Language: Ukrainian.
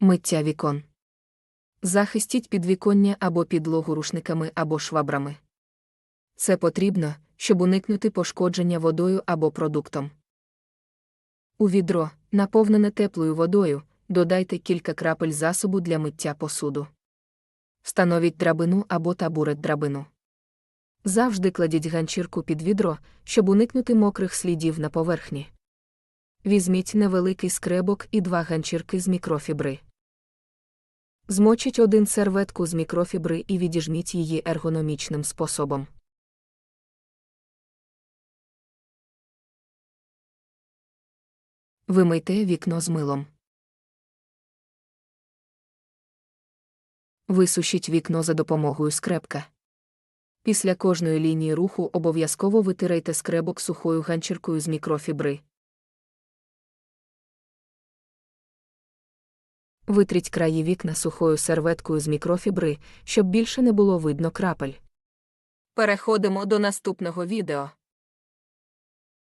Миття вікон. Захистіть підвіконня або підлогу рушниками або швабрами. Це потрібно, щоб уникнути пошкодження водою або продуктом. У відро, наповнене теплою водою, додайте кілька крапель засобу для миття посуду. Встановіть драбину або табурет драбину. Завжди кладіть ганчірку під відро, щоб уникнути мокрих слідів на поверхні. Візьміть невеликий скребок і два ганчірки з мікрофібри. Змочіть один серветку з мікрофібри і відіжміть її ергономічним способом. Вимийте вікно з милом. Висушіть вікно за допомогою скрепка. Після кожної лінії руху обов'язково витирайте скребок сухою ганчіркою з мікрофібри. Витріть краї вікна сухою серветкою з мікрофібри, щоб більше не було видно крапель. Переходимо до наступного відео.